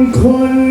มันคน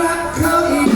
รักเขาอีก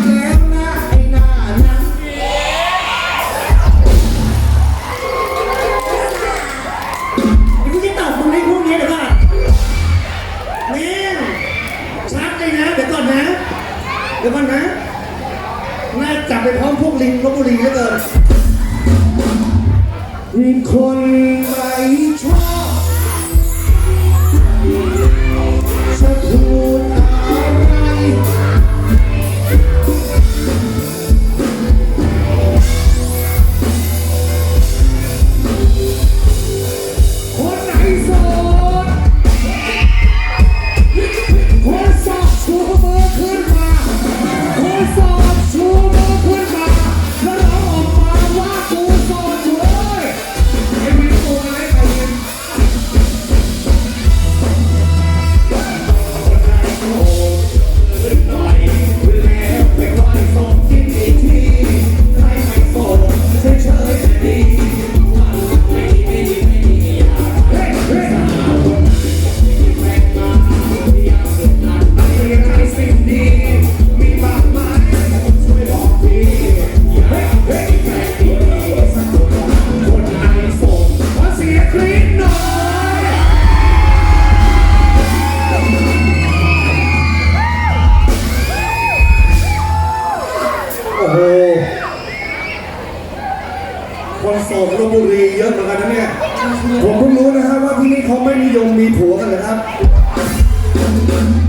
ผมเพิ่งรู้นะครับว่าที่นี่เขาไม่นิยมมีผัวกันนะครับ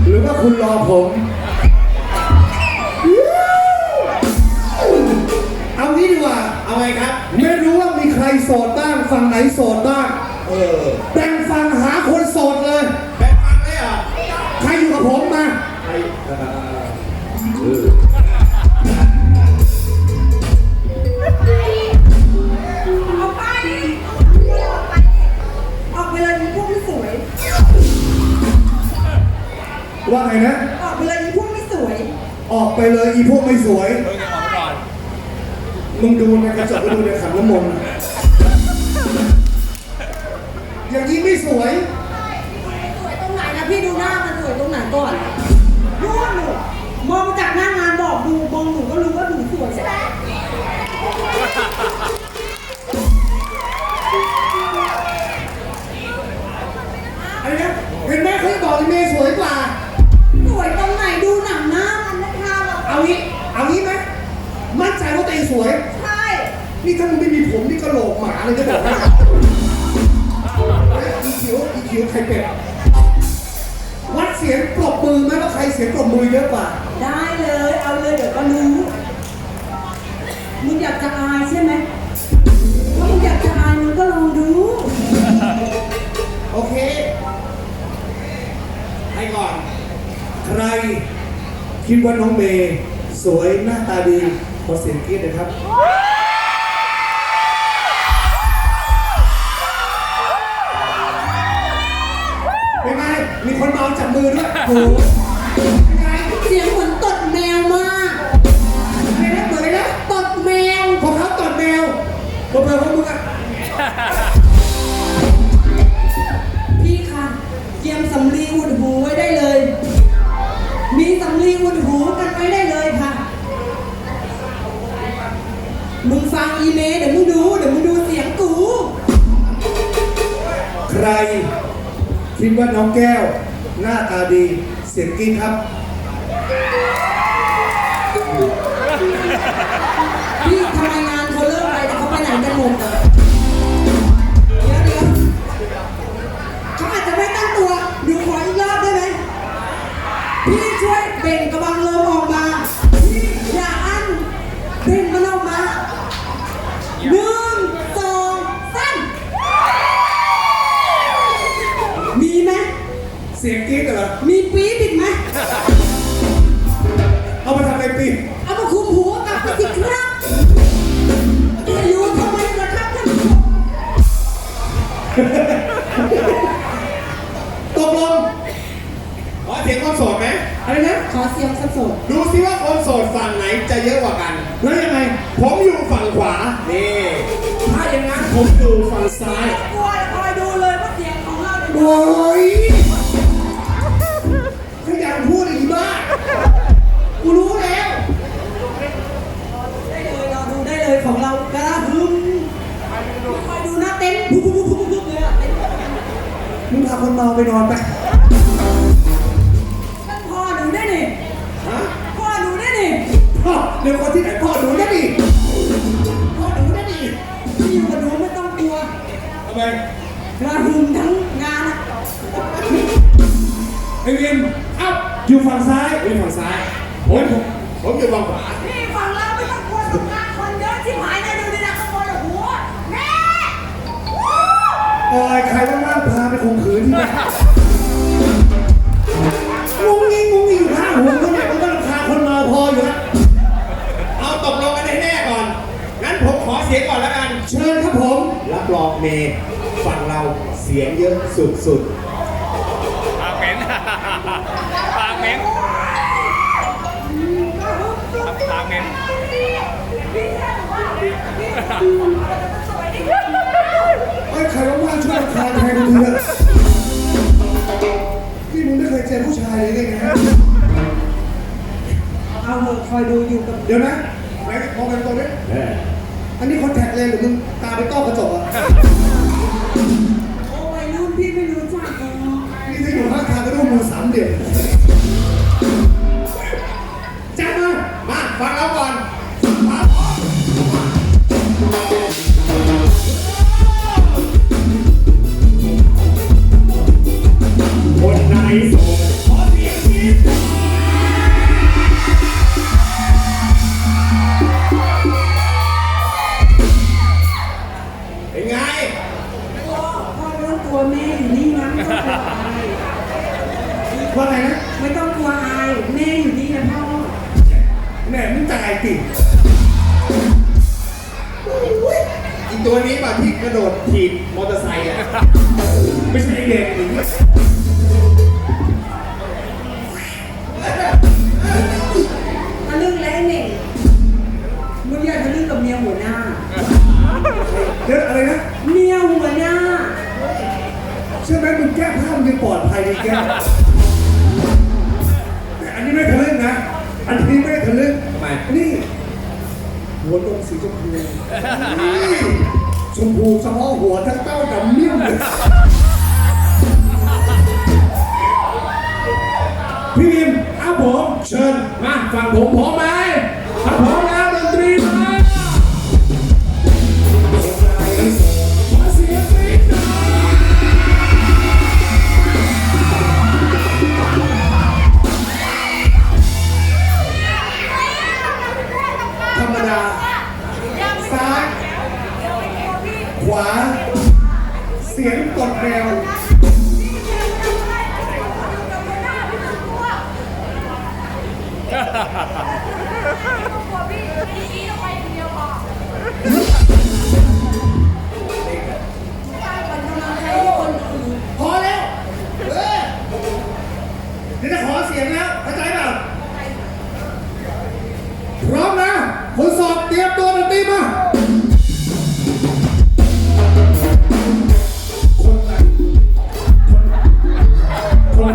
หรือว่าคุณรอผม เอางี้ดีกว่า เอาไงครับ ไม่รู้ว่ามีใครโสดบ้าง ฝั่งไหนโสดบ้าง เออแต่ง ว่าไงนะ ออกไปเลยมีพวกไม่สวย ออกไปเลยอีพวกไม่สวย เพิ่งจะออกมาก่อนมึงดูในกระจกก็ดูในขันน้ำมนต์อย่างนี้ไม่สวย สวยตรงไหนนะพี่ดูหน้ามันสวยตรงไหนก่อนดูหนูมองจากหน้างานบอกดูมองหนูก็รู้ว่าหนูสวยใช่ไหมอะไรนะเห็นไหมเขาจะบอกอีเมย์สวยกว่า งี้เอางี้ไหมมั่นใจว่าตัวเองสวย ใช่นี่ถ้ามึงไม่มีผมนี่ก็โหลกหมาเลยจะบอกให้อีคิวอีคิวใครเป็ดวัดเสียงปรบมือไหมว่าใครเสียงปรบมือเยอะกว่า ได้เลยเอาเลยเดี๋ยวก็รู้มึงอยากจะอายใช่ไหมถ้ามึงอยากจะอายมึงก็ลองดูโอเค ให้ก่อน ใคร คิดว่าน้องเมย์สวยหน้าตาดีขอเสียงกรี๊ดเลยครับ เป็นไง มีคนเมาจับมือด้วยโอ้โหเป็นไงเสียงเหมือนตดแมวมาก อะไรนะเปิดเลยนะตดแมวพอเขาตอดแมวพอเปิดพวก อีเมลเดี๋ยวมึงดู เดี๋ยวมึงดูเสียงกู ใคร คิดว่าน้องแก้ว หน้าตาดี เสียงกรี๊ดครับ สียงสด ดูสิว่าคนโสดฝั่งไหนจะเยอะกว่ากัน แล้วยังไง ผมอยู่ฝั่งขวา นี่ ถ้าอย่างนั้นผมอยู่ฝั่งซ้ายๆกลัวคอยดูเลยว่าเสียงของเราเนี่ยโอ้ยขยันพูดอีกบ้ากูรู้แล้ว ได้เลยรอดูได้เลยของเรากระหึ่มคอยดูหน้าเต็นท์ปุ๊บปุ๊บปุ๊บปุ๊บปุ๊บเลยอะเต็นท์มึงพาคนเมาไปนอนไป เดี๋ยวคนที่ไหนพ่อหนูนะดิพ่อหนูนะดิที่อยู่กับหนูไม่ต้องกลัวทำไมกระหึ่มทั้งงานอะไอ้เวียนเอ้าอยู่ฝั่งซ้ายอยู่ฝั่งซ้ายผมผมผมอยู่ฝั่งขวาพี่ฝั่งเราไม่ต้องกลัวตรงกลางคนเยอะชิบหายนะดูดินะข้างบนอะหัวแม่โอ้ยใครว่างๆพาไปข่มขืนที่ไหนงงงิงงงงิง รับรองเมย์ฝั่งเราเสียงเยอะสุดปากเหม็น ปากเหม็นปากเหม็นเอ้ยใครว่างๆช่วยรำคาญใครคนเถอะพี่มึงไม่เคยเจอผู้ชายเลยไงฮะเอาเถอะคอยดูอยู่กับเดี๋ยวนะไหนมองกันตรงนี้ๆเออ อันนี้คอนแทคเลนส์หรือมึงตาไปต้อกระจกอะโอ้วัยรุ่นพี่ไม่รู้จักเนาะนี่ถ้าอยู่ข้างทางก็ต้องมือสามเดียวจัดมามาฟังเราก่อน แก้ผ้ามึงยังปลอดภัยดีแก้แต่อันนี้ไม่ทะลึ่งนะ อันนี้ไม่ได้ทะลึ่งทำไม นี่หัวนมสีชมพูนี่ชมพูเฉพาะหัวทั้งเต้าดำเมี่ยมเลยพี่วิมครับผม เชิญมาฝั่งผมพร้อมไหมถ้าพร้อม สียงกดแมวพอแล้วเออเดี๋ยวจะขอเสียงแล้วเข้าใจเปล่าพร้อมนะคนสอบเตรียมตัวดนตรีมา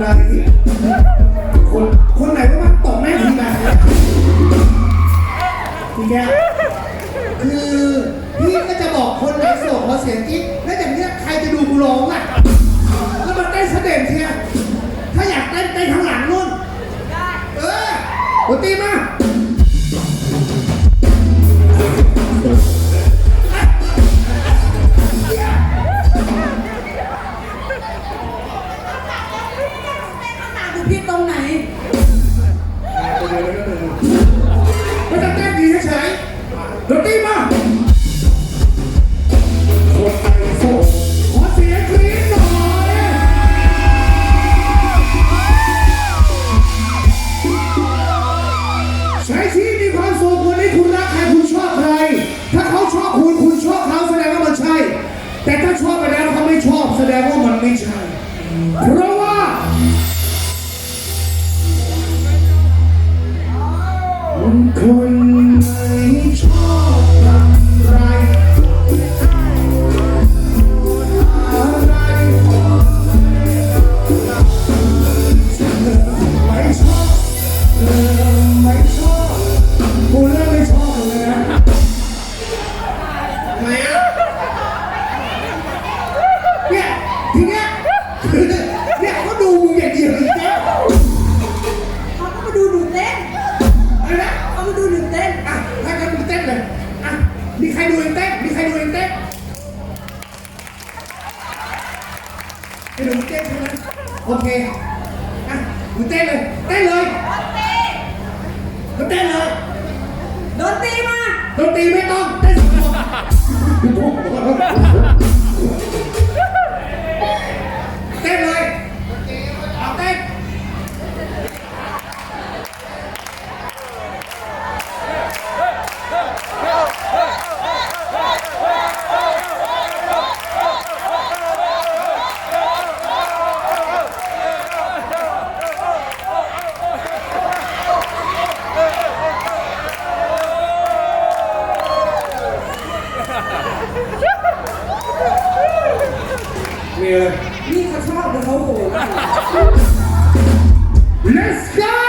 คนไหนคนคนไหนว่ามันตกแม่ทีไหนพี่แก้คือพี่ก็จะบอกคนไหนส่งขอเสียงกิ๊กแล้วอย่างเนี้ยใครจะดูกูร้องอะแล้วมันเต้นเสด็จเชียถ้าอยากเต้นเต้นข้างหลังนู่นเออตีมา ชอบไปแล้วเขาไม่ไม่ชอบแสดงว่ามันไม่ใช่เพราะ ไอ้หนูมึงเต้นใช่ไหมโอเคอะมึงเต้นเลยเต้นเลยมึงเต้นเลยโดนตีมาดนตรีไม่ต้องเต้นสดเมีเลย นี่เขาชอบเดี๋ยวเขาโหด Let's go